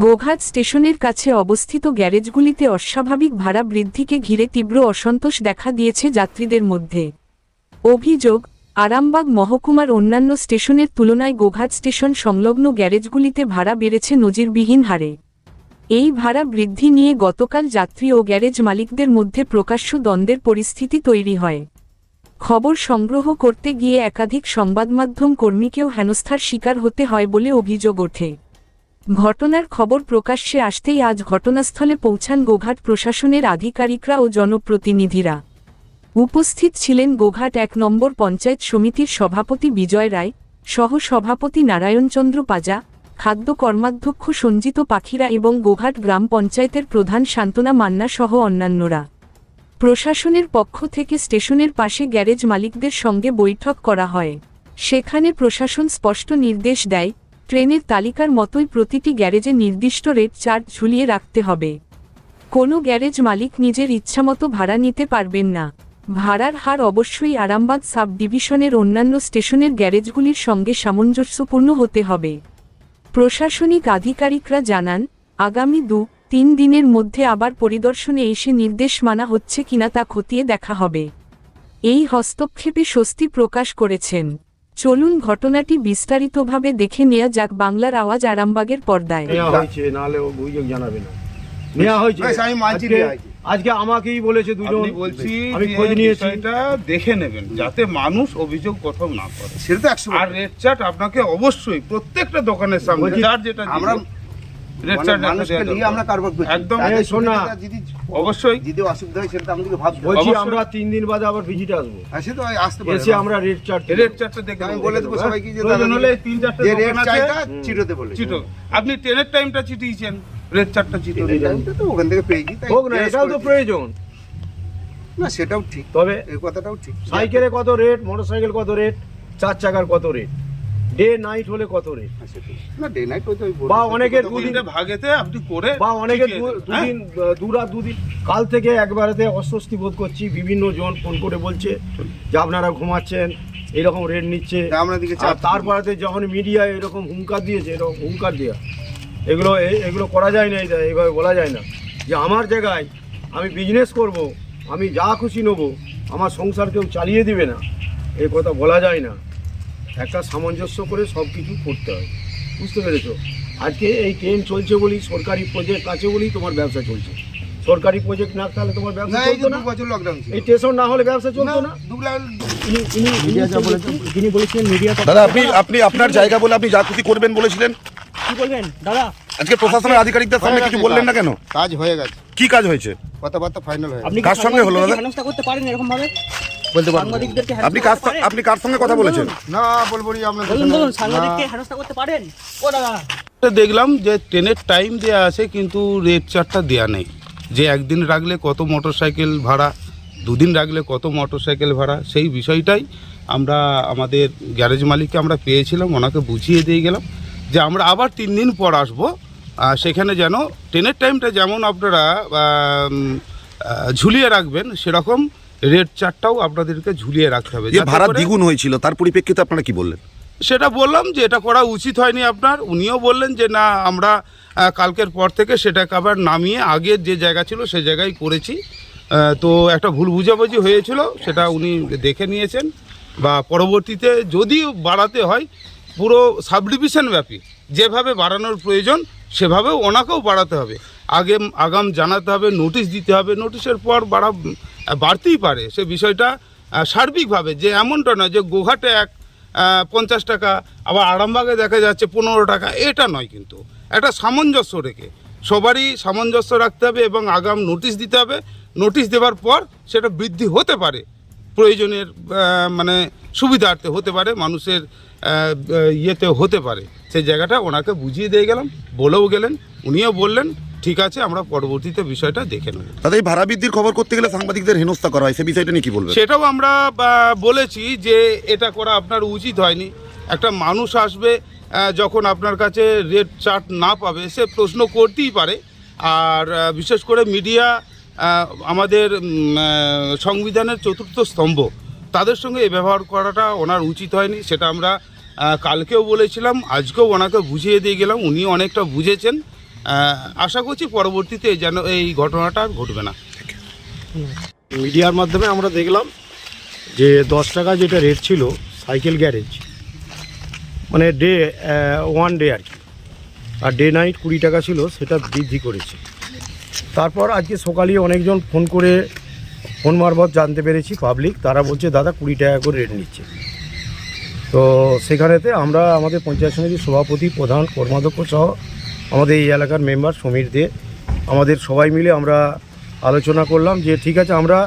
গোঘাট স্টেশনের কাছে অবস্থিত গ্যারেজগুলিতে অস্বাভাবিক ভাড়া বৃদ্ধিকে ঘিরে তীব্র অসন্তোষ দেখা দিয়েছে যাত্রীদের মধ্যে। অভিযোগ, আরামবাগ মহকুমার অন্যান্য স্টেশনের তুলনায় গোঘাট স্টেশন সংলগ্ন গ্যারেজগুলিতে ভাড়া বেড়েছে নজিরবিহীন হারে। এই ভাড়া বৃদ্ধি নিয়ে গতকাল যাত্রী ও গ্যারেজ মালিকদের মধ্যে প্রকাশ্য দ্বন্দ্বের পরিস্থিতি তৈরি হয়। খবর সংগ্রহ করতে গিয়ে একাধিক সংবাদমাধ্যম কর্মীকেও হেনস্থার শিকার হতে হয় বলে অভিযোগ ওঠে। ঘটনার খবর প্রকাশ্যে আসতেই আজ ঘটনাস্থলে পৌঁছান গোঘাট প্রশাসনের আধিকারিকরা ও জনপ্রতিনিধিরা। উপস্থিত ছিলেন গোঘাট এক নম্বর পঞ্চায়েত সমিতির সভাপতি বিজয় রায়, সহ সভাপতি নারায়ণচন্দ্র পাজা, খাদ্য কর্মাধ্যক্ষ সঞ্জিত পাখিরা এবং গোঘাট গ্রাম পঞ্চায়েতের প্রধান শান্তনা মান্না সহ অন্যান্যরা। প্রশাসনের পক্ষ থেকে স্টেশনের পাশে গ্যারেজ মালিকদের সঙ্গে বৈঠক করা হয়। সেখানে প্রশাসন স্পষ্ট নির্দেশ দেয় ট্রেনের তালিকার মতোই প্রতিটি গ্যারেজে নির্দিষ্ট রেট চার্জ ঝুলিয়ে রাখতে হবে। কোনো গ্যারেজ মালিক নিজের ইচ্ছামতো ভাড়া নিতে পারবেন না। ভাড়ার হার অবশ্যই আরামবাগ সাব ডিভিশনের অন্যান্য স্টেশনের গ্যারেজগুলির সঙ্গে সামঞ্জস্যপূর্ণ হতে হবে। প্রশাসনিক আধিকারিকরা জানান, আগামী দু, তিন দিনের মধ্যে আবার পরিদর্শনে এসে নির্দেশ মানা হচ্ছে কিনা তা খতিয়ে দেখা হবে। এই হস্তক্ষেপে স্বস্তি প্রকাশ করেছেন। চলুন ঘটনাটি বিস্তারিতভাবে দেখে নেওয়া যাক বাংলার আওয়াজ আরামবাগের পর্দায়। নেওয়া হয়েছে নাহলে অভিযোগ জানাবে না। নেওয়া হয়েছে। আমি মানছি আজকে- আমাকেই বলেছে দুজন। বলছি আমি খোঁজ নিয়েছি। এটা দেখে নেবেন যাতে মানুষ অভিযোগ কোথাও না করে। সেটা তো একশো আর রেট চার্ট আপনাকে অবশ্যই প্রত্যেকটা দোকানের সামনে যেটা আমরা আমরা কারবার করছি একদম। তাদের এই শোন না। সুবিধা যদি অবশ্যই। যদি অসুবিধা হয় সেটা আমাদেরকে ভাবতে বলছি আমরা তিন দিন বাদে আবার ভিজিটে আসব। তো আসতে পারে এসে আমরা রেড চার্ট রেড চার্টটা দেখে আমি বলে দেবো সবাইকে যে দাদা হলে তিন চারটে রেড বলে। চিটো আপনি ট্রেনের টাইমটা চিটিয়েছেন রেড চার্টটা চিটো তো ওখান থেকে পেয়েছি তাই হোক না এটাও তো প্রয়োজন। না সেটাও ঠিক। তবে এই কথাটাও ঠিক। সাইকেলে কত রেট মোটরসাইকেল কত রেট চার চাকার কত রেট ডে নাইট হলে কত রেট হ্যাঁ, না ডে নাইট হয়তো বা অনেকের দুদিন-। ভাগেতে আপনি করে বা অনেকে শিখিয়ে দু- দেন, হ্যাঁ? দুদিন দুদিন কাল থেকে একবারেতে অস্বস্তি বোধ করছি বিভিন্ন জন ফোন করে বলছে যে আপনারা ঘুমাচ্ছেন এরকম রেট নিচ্ছে। তারপরে যখন মিডিয়া এরকম হুঙ্কার দিয়েছে এরকম হুঙ্কার দেওয়া এগুলো এ- এগুলো করা যায় না এটা এইভাবে বলা যায় না। যে আমার জায়গায় আমি বিজনেস করব আমি যা খুশি নেব আমার সংসার কেউ চালিয়ে দিবে না এই কথা বলা যায় না। একটা সামঞ্জস্য করে সব কিছু করতে হয়। বুঝতে পেরেছ? আজকে এই ট্রেন চলছে বলি সরকারি প্রজেক্ট আছে বলেই তোমার ব্যবসা চলছে। সরকারি প্রজেক্ট না থাকলে তোমার ব্যবসা এই চলতো না। বছর লকডাউন ছিল। এই স্টেশন না হলে ব্যবসা চলতো না ইনি- ইনি- ইনি তিনি বলেছিলেন মিডিয়া দাদা আপনি আপনি আপনার জায়গা বলে আপনি যা খুশি করবেন বলেছিলেন। কি বলবেন? দাদা। আজকে প্রশাসনের আধিকারিকদের সামনে কিছু বললেন না কেন? কাজ হয়ে গেছে। কি কাজ হয়েছে? কথাবার্তা ফাইনাল হয়ে আপনি কার সঙ্গে হলো সাংবাদিকদেরকে দাদা? হেনস্থা করতে পারেন এরকম ভাবে? বলতে পারব। সাংবাদিকদেরকে আপনি কার আপনি কার সঙ্গে কথা বলেছেন? না বলব নি আপনার বলুন বলুন সাংবাদিককে হেনস্থা করতে পারেন? ও দাদা। দেখলাম যে ট্রেনের টাইম দেওয়া আছে কিন্তু রেড চার্টটা দেওয়া নেই। যে একদিন রাখলে কত মোটরসাইকেল ভাড়া দুদিন রাখলে কত মোটরসাইকেল ভাড়া সেই বিষয়টাই আমরা আমাদের গ্যারেজ মালিককে আমরা পেয়েছিলাম ওনাকে বুঝিয়ে দিয়ে গেলাম যে আমরা আবার তিন দিন পর আসব। সেখানে যেন ট্রেনের টাইমটা যেমন আপনারা ঝুলিয়ে রাখবেন সেরকম রেড চার্টটাও আপনাদেরকে ঝুলিয়ে রাখতে হবে। ভাড়া দ্বিগুণ হয়েছিল তার পরিপ্রেক্ষিতে আপনারা কি বললেন? সেটা বললাম যে এটা করা উচিত হয়নি আপনার। উনিও বললেন যে না আমরা কালকের পর থেকে সেটাকে আবার নামিয়ে আগের যে জায়গা ছিল সে জায়গায় করেছি। তো একটা ভুল বুঝাবুঝি হয়েছিল সেটা উনি দেখে নিয়েছেন। বা পরবর্তীতে যদি বাড়াতে হয় পুরো সাবডিভিশন ব্যাপী যেভাবে বাড়ানোর প্রয়োজন সেভাবেও ওনাকেও বাড়াতে হবে। আগে আগাম জানাতে হবে, নোটিশ দিতে হবে। নোটিশের পর বাড়া, বাড়তেই পারে। সে বিষয়টা সার্বিকভাবে যে এমনটা নয় যে গোঘাটে এক পঞ্চাশ টাকা, আবার আরামবাগে দেখা যাচ্ছে পনেরো টাকা, এটা নয় কিন্তু। একটা সামঞ্জস্য রেখে। সবারই সামঞ্জস্য রাখতে হবে এবং আগাম নোটিশ দিতে হবে। নোটিশ দেওয়ার পর সেটা বৃদ্ধি হতে পারে। প্রয়োজনের মানে সুবিধার্থে হতে পারে মানুষের ইয়েতে হতে পারে। সেই জায়গাটা ওনাকে বুঝিয়ে দিয়ে গেলাম বলেও গেলেন উনিও বললেন ঠিক আছে আমরা পরবর্তীতে বিষয়টা দেখে নেব। দাদা এই ভাড়া বৃদ্ধির খবর করতে গেলে সাংবাদিকদের হেনস্থা করা হয় সে বিষয়টা নিয়ে কি বলবেন? সেটাও আমরা বলেছি যে এটা করা আপনার উচিত হয়নি। একটা মানুষ আসবে যখন আপনার কাছে রেড চার্ট না পাবে সে প্রশ্ন করতেই পারে। আর বিশেষ করে মিডিয়া আমাদের সংবিধানের চতুর্থ স্তম্ভ তাদের সঙ্গে ব্যবহার করাটা ওনার উচিত হয়নি, সেটা আমরা কালকেও বলেছিলাম, আজকেও ওনাকে বুঝিয়ে দিয়ে গেলাম, উনি অনেকটা বুঝেছেন আশা করছি পরবর্তীতে যেন এই ঘটনাটা আর ঘটবে না। মিডিয়ার মাধ্যমে আমরা দেখলাম যে দশ টাকা যেটা রেট ছিল সাইকেল গ্যারেজ মানে ডে ওয়ান ডে আর কি, আর ডে নাইট কুড়ি টাকা ছিল, সেটা বৃদ্ধি করেছে। তারপর আজকে সকালে অনেকজন ফোন করে ফোন মারফত জানতে পেরেছি পাবলিক তারা বলছে, দাদা, কুড়ি টাকা করে রেট নিচ্ছে। তো সেখানেতে আমরা আমাদের পঞ্চায়েত সমিতির সভাপতি, প্রধান, কর্মাধ্যক্ষ সহ আমাদের এই এলাকার মেম্বার সমীর দে, আমাদের সবাই মিলে আমরা আলোচনা করলাম যে, ঠিক আছে, আমরা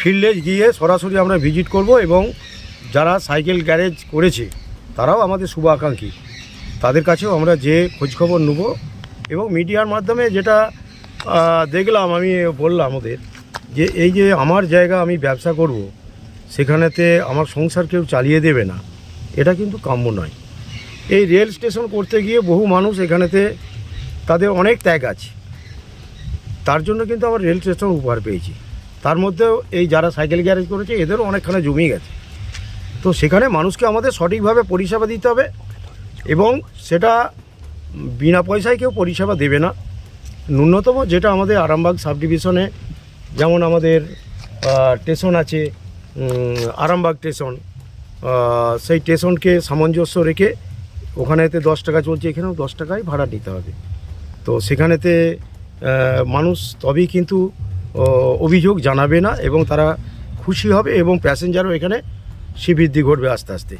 ফিল্ডে গিয়ে সরাসরি আমরা ভিজিট করব এবং যারা সাইকেল গ্যারেজ করেছে, তারাও আমাদের শুভ আকাঙ্ক্ষী তাদের কাছেও আমরা যে খোঁজখবর নেব এবং মিডিয়ার মাধ্যমে যেটা দেখলাম, আমি বললাম ওদের যে এই যে আমার জায়গা আমি ব্যবসা করব, সেখানেতে আমার সংসার কেউ চালিয়ে দেবে না, এটা কিন্তু কাম্য নয়। এই রেল স্টেশন করতে গিয়ে বহু মানুষ এখানেতে তাদের অনেক ত্যাগ আছে। তার জন্য কিন্তু আমার রেল স্টেশন উপহার পেয়েছি। তার মধ্যেও এই যারা সাইকেল গ্যারেজ করেছে, এদেরও অনেকখানে জমি গেছে। তো সেখানে মানুষকে আমাদের সঠিকভাবে পরিষেবা দিতে হবে এবং সেটা বিনা পয়সায় কেউ পরিষেবা দেবে না। ন্যূনতম যেটা আমাদের আরামবাগ সাব ডিভিশনে যেমন আমাদের স্টেশন আছে আরামবাগ স্টেশন সেই স্টেশনকে সামঞ্জস্য রেখে ওখানেতে দশ টাকা চলছে, এখানেও দশ টাকায় ভাড়া নিতে হবে। তো সেখানেতে মানুষ তবেই কিন্তু অভিযোগ জানাবে না এবং তারা খুশি হবে এবং প্যাসেঞ্জারও এখানে শ্রীবৃদ্ধি ঘটবে আস্তে আস্তে।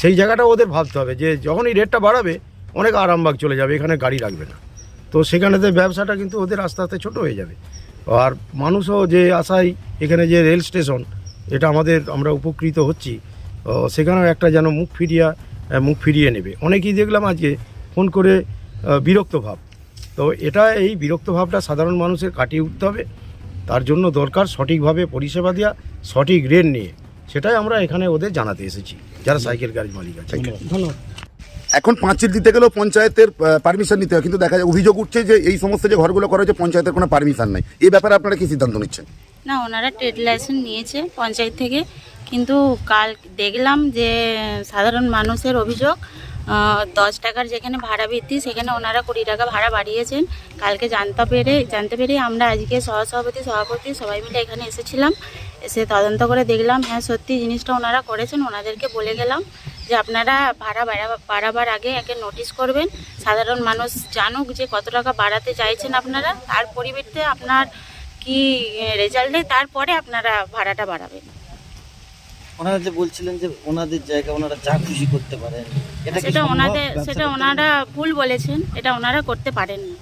সেই জায়গাটা ওদের ভাবতে হবে যে, যখনই রেটটা বাড়াবে, অনেক আরামবাগ চলে যাবে, এখানে গাড়ি রাখবে না। তো সেখানেতে ব্যবসাটা কিন্তু ওদের আস্তে আস্তে ছোটো হয়ে যাবে। আর মানুষও যে আশায় এখানে যে রেল স্টেশন, এটা আমাদের আমরা উপকৃত হচ্ছি সেখানেও একটা যেন মুখ ফিরিয়া মুখ ফিরিয়ে নেবে। অনেকেই দেখলাম আজকে ফোন করে বিরক্ত ভাব। তো এটা এই বিরক্ত ভাবটা সাধারণ মানুষের কাটিয়ে উঠতে হবে। তার জন্য দরকার সঠিকভাবে পরিষেবা দেওয়া সঠিক রেট নিয়ে। সেটাই আমরা এখানে ওদের জানাতে এসেছি, যারা সাইকেল গাড়ির মালিক আছে ধন্যবাদ। এখন পাঁচিল দিতে গেলেও পঞ্চায়েতের পারমিশন নিতে হয়। কিন্তু দেখা যায় অভিযোগ উঠছে যে এই সমস্ত যে ঘরগুলো করা হয়েছে, পঞ্চায়েতের কোনো পারমিশন নাই। এই ব্যাপারে আপনারা কি সিদ্ধান্ত নিচ্ছেন? না, ওনারা ট্রেড লাইসেন্স নিয়েছে পঞ্চায়েত থেকে। কিন্তু কাল দেখলাম যে সাধারণ মানুষের অভিযোগ দশ টাকার যেখানে ভাড়া বৃদ্ধি সেখানে ওনারা কুড়ি টাকা ভাড়া বাড়িয়েছেন। কালকে জানতে পেরে জানতে পেরে আমরা আজকে সহসভাপতি, সভাপতি সবাই মিলে এখানে এসেছিলাম। এসে তদন্ত করে দেখলাম হ্যাঁ সত্যি জিনিসটা ওনারা করেছেন, ওনাদেরকে বলে গেলাম। যে আপনারা ভাড়া বাড়া- বাড়াবার আগে একে নোটিশ করবেন। সাধারণ মানুষ জানুক যে কত টাকা বাড়াতে চাইছেন আপনারা তার পরিবর্তে আপনার কি রেজাল্ট দেয় তারপরে আপনারা ভাড়াটা বাড়াবেন। ওনারা যে বলছিলেন যে ওনাদের জায়গা ওনারা যা খুশি করতে পারেন সেটা ওনাদের সেটা ওনারা ভুল বলেছেন এটা ওনারা করতে পারেন না